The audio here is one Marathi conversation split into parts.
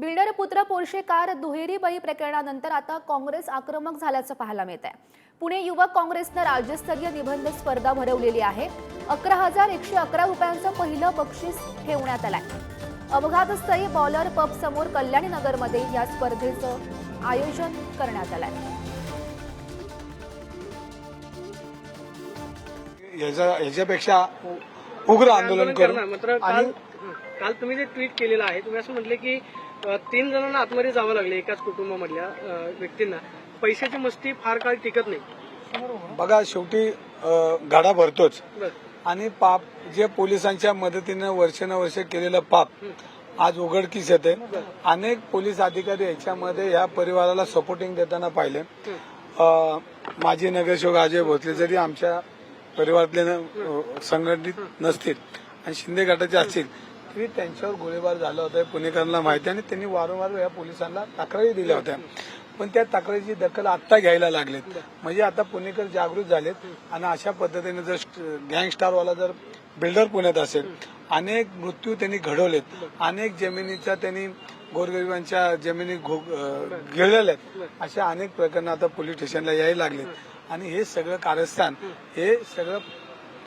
बिल्डर पुत्र पोर्शे कार दुहेरी बळी प्रकरणानंतर आता काँग्रेस आक्रमक झाल्याचं पाहायला मिळत आहे पुणे युवक काँग्रेसनं राज्यस्तरीय निबंध स्पर्धा भरवलेली आहे. अकरा हजार एकशे अकरा रुपयांचं पहिलं बक्षीस ठेवण्यात आलंय. अपघातस्थळी बॉलर पब समोर कल्याणी नगरमध्ये या स्पर्धेचं आयोजन करण्यात आलंय. याच्या याच्यापेक्षा उग्र आंदोलन करणार करू आणि काल तुम्ही जे ट्विट केलेलं आहे तुम्ही असं म्हटले की तीन जणांना आतमध्ये जावं लागले एकाच कुटुंबामधल्या व्यक्तींना. पैशाची मस्ती फार काळ टिकत नाही. बघा शेवटी गाडा भरतोच. आणि पाप जे पोलिसांच्या मदतीनं वर्षानुवर्ष केलेलं पाप आज उघडकीस येते अनेक पोलीस अधिकारी याच्यामध्ये या परिवाराला सपोर्टिंग देताना पाहिले. माजी नगरसेवक अजय भोसले जरी आमच्या परिवारातले संघटित नसतील आणि शिंदे गटाचे असतील रात्री त्यांच्यावर गोळीबार झाला होता पुणेकरांना माहिती आणि त्यांनी वारंवार या पोलिसांना तक्रारी दिल्या होत्या. पण त्या तक्रारीची दखल आत्ता घ्यायला लागलेत. म्हणजे आता पुणेकर जागृत झालेत. आणि अशा पद्धतीने जर गँगस्टारवाला जर बिल्डर पुण्यात असेल अनेक मृत्यू त्यांनी घडवलेत. अनेक जमिनीचा त्यांनी गोरगरिबांच्या जमिनी गिळलेल्या आहेत. अशा अनेक प्रकरण आता पोलीस स्टेशनला यायला लागलेत. आणि हे सगळं कारस्थान हे सगळं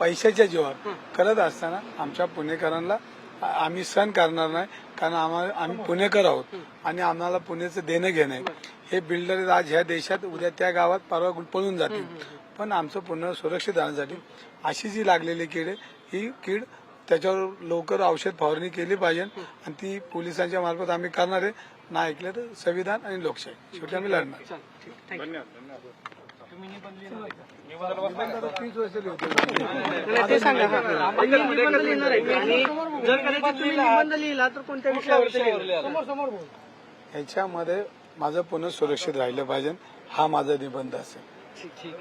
पैशाच्या जीवावर करत असताना आमच्या पुणेकरांना आम्ही सण करणार नाही कारण आम्हाला आम्ही पुणेकर आहोत आणि आम्हाला पुण्याचं देणं घेणं हे बिल्डर आज ह्या देशात उद्या त्या गावात परवा पळून जातील. पण आमचं पुन्हा सुरक्षित राहण्यासाठी अशी जी लागलेली कीड ही कीड त्याच्यावर लवकर औषध फवारणी केली पाहिजे. आणि ती पोलिसांच्या मार्फत आम्ही करणार आहे. ना ऐकलं तर संविधान आणि लोकशाही. शेवटी आम्ही लढणार? ह्याच्यामध्ये माझं पुन्हा सुरक्षित राहिलं पाहिजे. हा माझा निबंध असेल. ठीक ठीक.